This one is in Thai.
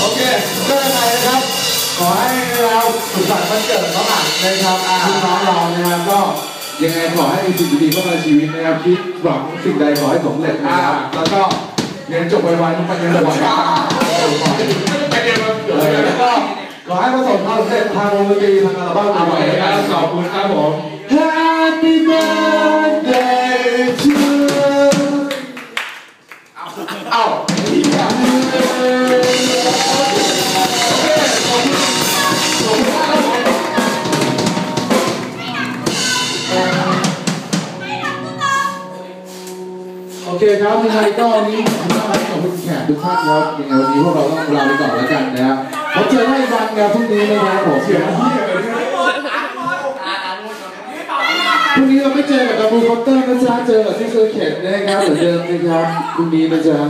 โอเคก็ยังไงนะครับ ขอให้เราสุขสันต์วันเกิดน้องอะนะครับอ่น้องเรานะครับก็ยังไงขอให้มีสิ่งดีๆเข้ามาในชีวิตนะครับคิดหวังสิ่งใดขอให้สำเร็จนะครับแล้วก็เรียนจบไวๆทุกคนยังหวังแล้วก็ขอให้ประสบความสำเร็จทางวงดนตรีทางอัรบ้าไนะครับขอบคุณครับผม Happy birthday to you เอ้า โอเคครับยังไงก็วันนี้ขอบคุณมากครับขอบคุณแขกทุกท่านครับยังไงวันนี้พวกเราต้องลาไปก่อนแล้วกันนะครับผมเจอให้วันครับพรุ่งนี้นะครับผมเสียงพรุ่งนี้เราไม่เจอกับดับเบิลคอปเตอร์นะจ๊ะเจอกับที่เคยเข็นนะครับเหมือนเดิมนะครับพรุ่งนี้นะจ๊ะ